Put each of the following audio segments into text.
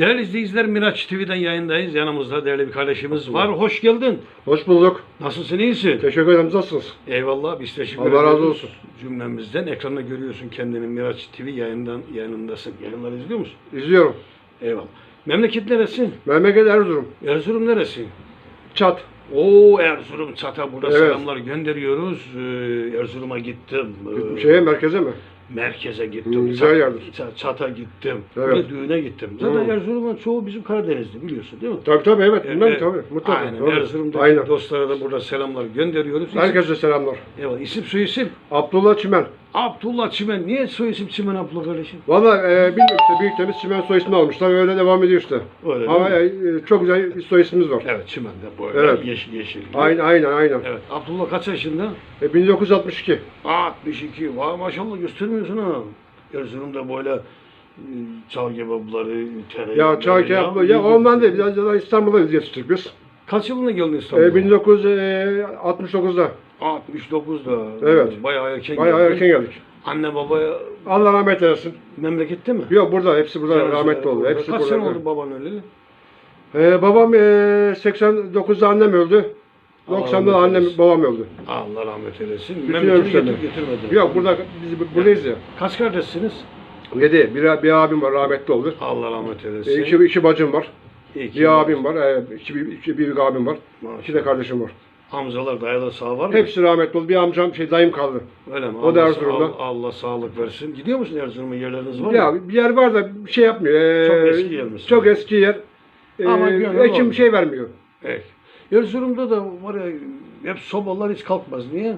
Değerli izleyiciler Miraç TV'den yayındayız. Yanımızda değerli bir kardeşimiz var. Hoş geldin. Hoş bulduk. Nasılsın iyisin? Teşekkür ederim. Nasılsınız? Eyvallah biz teşekkür Allah ederiz. razı olsun. Cümlemizden ekranda görüyorsun kendini Miraç TV yayından yayınındasın. Yayınları izliyor musun? İzliyorum. Eyvallah. Memleket neresi? Memleket Erzurum. Erzurum neresi? Çat. Oo Erzurum Çat'a burada Evet. selamlar gönderiyoruz. Ee, Erzurum'a gittim. Ee, Şeye merkeze mi? Merkeze gittim. Güzel yerdir. Çat- Çat'a gittim. Evet. De düğüne gittim. Zaten Hı. Erzurum'un çoğu bizim Karadeniz'de biliyorsun değil mi? Tabii tabii evet. Bilmem Evet. tabii. Mutlaka. Aynen. Tabii. Erzurum'daki Aynen. dostlara da burada selamlar gönderiyoruz. Herkese selamlar. Eyvallah. İsim soy isim. Abdullah Çimen. Abdullah Çimen. Niye soy isim Çimen Abdullah kardeşim? Valla e, bilmiyorum işte büyüklerimiz Çimen soy ismini almışlar. Öyle devam ediyor işte. Öyle Ama mi? e, çok güzel bir soy ismimiz var. Evet Çimen de böyle Evet. yeşil yeşil. Aynen aynen aynen. Evet. Abdullah kaç yaşında? E, 1962. 62. Vay maşallah göstermiyorsun ha. Erzurum'da böyle e, çağ kebapları, tereyağı. Ya çay kebaplı. Ya ondan değil. Biraz da İstanbul'da yetiştik biz. Kaç yılında geldin İstanbul'a? E, 1969'da. 69'da. Evet. Bayağı erken Bayağı geldin. erken geldik. Anne babaya Allah rahmet eylesin. memlekette mi? Yok burada. Hepsi burada rahmetli oldu. Hepsi Kaç burada. sene oldu baban öleli? Ee, babam e, 89'da annem öldü. Allah 90'da rahmet da annem eylesin. babam öldü. Allah rahmet eylesin. Memleketi ölmüşler. getir getirmedin. Yok burada biz bu- buradayız ya. Kaç kardeşsiniz? 7. Bir, bir abim var rahmetli oldu. Allah rahmet eylesin. iki, iki bacım var. İki Bir abim var. E, iki, iki büyük abim var. Maşallah. İki de kardeşim var. Amcalar, dayılar sağ var mı? Hepsi rahmetli oldu. Bir amcam şey dayım kaldı. Öyle mi? O da Allah- Erzurum'da. Allah, Allah sağlık versin. Gidiyor musun Erzurum'a yerleriniz var mı? Ya bir yer var da bir şey yapmıyor. E, Çok eski yer misin? Çok eski yer. E, Ama ekim var. şey vermiyor. Evet. Erzurum'da da var ya hep sobalar hiç kalkmaz. Niye?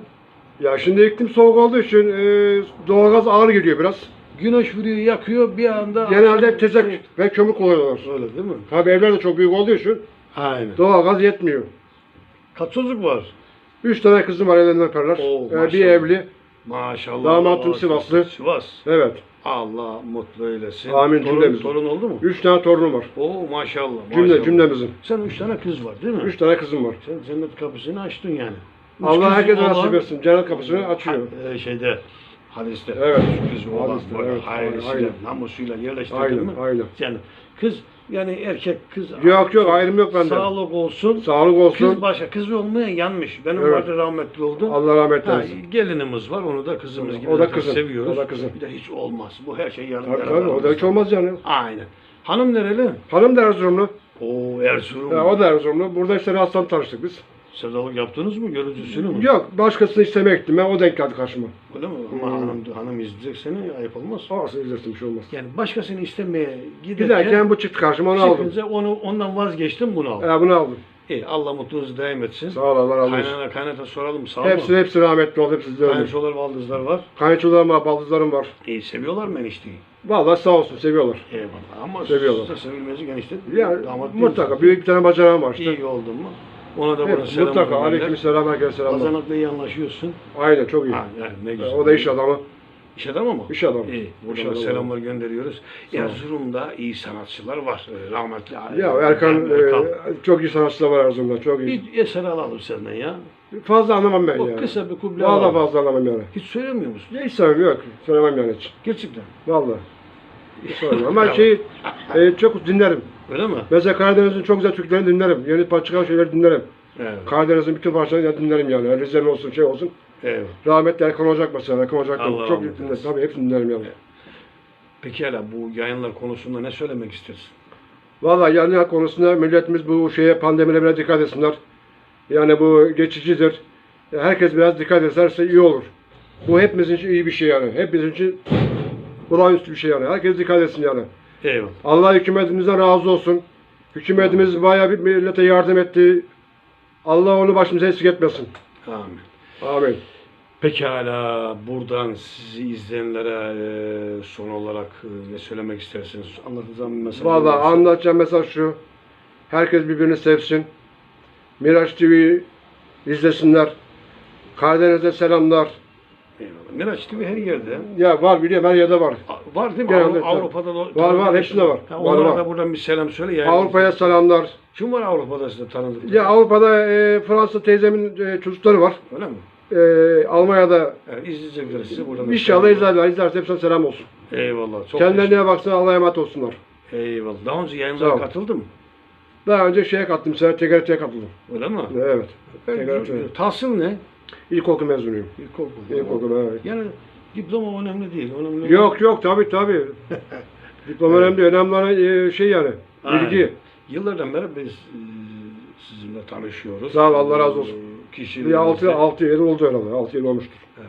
Ya şimdi iklim soğuk olduğu için e, doğalgaz ağır geliyor biraz. Güneş vuruyor, yakıyor bir anda. Genelde hep tezek ve kömür kullanıyorlar. Öyle değil mi? Tabii evler de çok büyük olduğu için Aynen. doğalgaz yetmiyor. Kaç çocuk var? Üç tane kızım var evlerinden. Oo, Ee, bir maşallah. evli. Maşallah. Damatım Sivaslı. Sivas. Evet. Allah mutlu eylesin. Amin torun, cümlemizin. torun oldu mu? Üç tane torunum var. Oo maşallah. Cümle, maşallah. cümlemizin. Sen üç tane kız var değil mi? Üç tane kızım var. Sen cennet kapısını açtın yani. Üç Allah herkese olan- nasip etsin. Cennet kapısını açıyor. Ha- e, şeyde hadiste. Evet. Kızı olan Hadiste, böyle evet, hayırlısıyla, aynen. namusuyla yerleştirdin Aynen, mi? aynen. Yani kız yani erkek kız. Yok yok ayrım yok bende. Sağlık olsun. Sağlık olsun. Kız başka, kız olmayan yanmış. Benim Evet. vardı rahmetli oldu. Allah rahmet eylesin. gelinimiz var, onu da kızımız gibi O da kızım, seviyoruz. o da kızım. Bir de hiç olmaz. Bu her şey yanında. Tabii tabii o da hiç olmaz yani. Aynen. Hanım nereli? Hanım da Erzurumlu. Oo Erzurum. Ya, o da Erzurumlu. Burada işte Rastan tanıştık biz. Sevdalık yaptınız mı? Görücüsünü mü? Yok başkasını istemeye gittim ben. O denk geldi karşıma. Öyle mi? Ama Hmm. hanım, hanım izleyecek seni ayıp olmaz. Olsun izlesin bir şey olmaz. Yani başkasını istemeye giderken, Giderken bu çıktı karşıma onu aldım. çıkınca onu, ondan vazgeçtim bunu aldım. Ya bunu aldım. İyi Allah mutluluğunuzu daim etsin. Sağ ol Allah razı olsun. Kaynana kaynata soralım sağ Hepsi mı? hepsi rahmetli oldu. Hepsi de öldü. Kayınçolar baldızlar var. Kayınçolarım var, baldızlarım var. İyi seviyorlar mı enişteyi? Vallahi sağ olsun seviyorlar. Eyvallah ama Seviyorlar. siz de sevilmezi enişte. Ya damat mutlaka büyük bir tane bacanağım var işte. İyi oldun mu? Ona da bana selam mutlaka aleyküm selam herkese selamlar. Kazanakla iyi anlaşıyorsun. Aynen çok iyi. Ha, yani ne güzel. O da iş adamı. İş adamı mı? İş adamı. İyi. Buradan adamı. selamlar gönderiyoruz. Erzurum'da iyi sanatçılar var. Ee, Rahmetli Ya Erkan, Erkan. e, çok iyi sanatçılar var Erzurum'da çok iyi. Bir eser alalım senden ya. Fazla anlamam ben O yani. kısa bir kuble Vallahi alalım. fazla anlamam yani. Hiç söylemiyor musun? Hiç sevmem yok. Söylemem yani hiç. Gerçekten. Vallahi. Hiç söylemem. Ama Bravo. şey e, çok dinlerim. Öyle mi? Mesela Karadeniz'in çok güzel türkülerini dinlerim. Yeni çıkan şeyleri dinlerim. Evet. Karadeniz'in bütün parçalarını dinlerim yani. Yani Rize'nin olsun şey olsun. evet. Rahmetli Erkan Ocak mesela. Erkan Ocak Allah çok rahmet dinlerim. Tabii hepsini dinlerim yani. Peki hala bu yayınlar konusunda ne söylemek istersin? Vallahi yani konusunda milletimiz bu şeye pandemine biraz dikkat etsinler. Yani bu geçicidir. Herkes biraz dikkat ederse iyi olur. Bu hepimizin için iyi bir şey yani. Hepimizin için olağanüstü bir şey yani. Herkes dikkat etsin yani. Eyvallah. Allah hükümetimizden razı olsun. Hükümetimiz bayağı bir millete yardım etti. Allah onu başımıza eksik etmesin. Amin. Amin. Pekala buradan sizi izleyenlere e, son olarak e, ne söylemek istersiniz? Anlatacağım bir mesaj. Varsa. anlatacağım mesaj şu. Herkes birbirini sevsin. Miraç TV izlesinler. Karadeniz'e selamlar. Miraç TV her yerde. Ya var biliyorum her yerde var. A- Var değil mi? Genelde Avru- tabii. Avrupa'da da Var, var, hepsinde var. Ha, Var, onlara var. da buradan bir selam söyle. Yani. Avrupa'ya selamlar. Kim var Avrupa'da size tanıdık? Ya Avrupa'da e, Fransa teyzemin e, çocukları var. Öyle mi? E, Almanya'da Evet, izleyecekler sizi buradan. da inşallah selam. izlerler. İzlerse hepsine selam olsun. Eyvallah. Çok Kendilerine baksın Allah'a emanet olsunlar. Eyvallah. Daha önce Sağ yayınlara ol. katıldın mı? Daha önce şeye katıldım, sen TGRT'ye katıldım. Öyle mi? Evet. TGRT. Tahsil ne? İlkokul mezunuyum. İlkokul. İlkokul evet. Yani diploma önemli değil. Önemli Yok yok tabi tabi. Diploma önemli değil. Önemli olan e, şey yani. Aynen. Bilgi. Yıllardan beri biz e, sizinle tanışıyoruz. Sağ ol, Allah razı olsun. E, Bir Kişiliğinizde- 6 6 yıl oldu herhalde. 6 yıl olmuştur. Evet.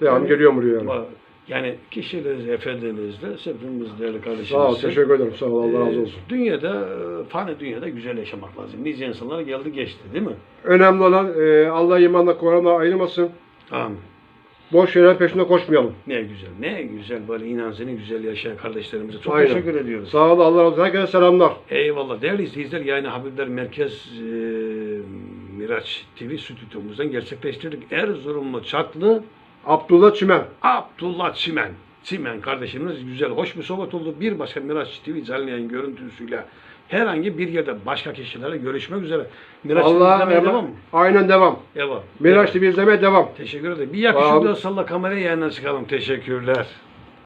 Devamlı Yani- geliyorum buraya yani. Yani kişiliğiniz, efendinizde hepimiz değerli kardeşimiz. Sağ ol, teşekkür ederim. Sağ ol, Allah Ee, razı olsun. Dünyada, e, fani dünyada güzel yaşamak lazım. Nice insanlar geldi geçti değil mi? Önemli olan e, Allah imanla Kur'an'la ayırmasın. Amin. Boş şeylerin peşinde koşmayalım. Ne güzel, ne güzel böyle inancını güzel yaşayan kardeşlerimize çok Aynen. teşekkür ediyoruz. Sağ ol, Allah razı olsun. Herkese selamlar. Eyvallah. Değerli izleyiciler, yani Habibler Merkez e, Miraç TV stüdyomuzdan gerçekleştirdik. Erzurumlu Çatlı Abdullah Çimen. Abdullah Çimen. Çimen kardeşimiz güzel, hoş bir sohbet oldu. Bir başka Miraç TV canlı yayın görüntüsüyle herhangi bir yerde başka kişilerle görüşmek üzere. Miraç Allah izlemeye devam mı? Aynen devam. Devam. Miraç TV izlemeye devam. Teşekkür ederim. Bir yakışıklı salla kamerayı yayından çıkalım. Teşekkürler.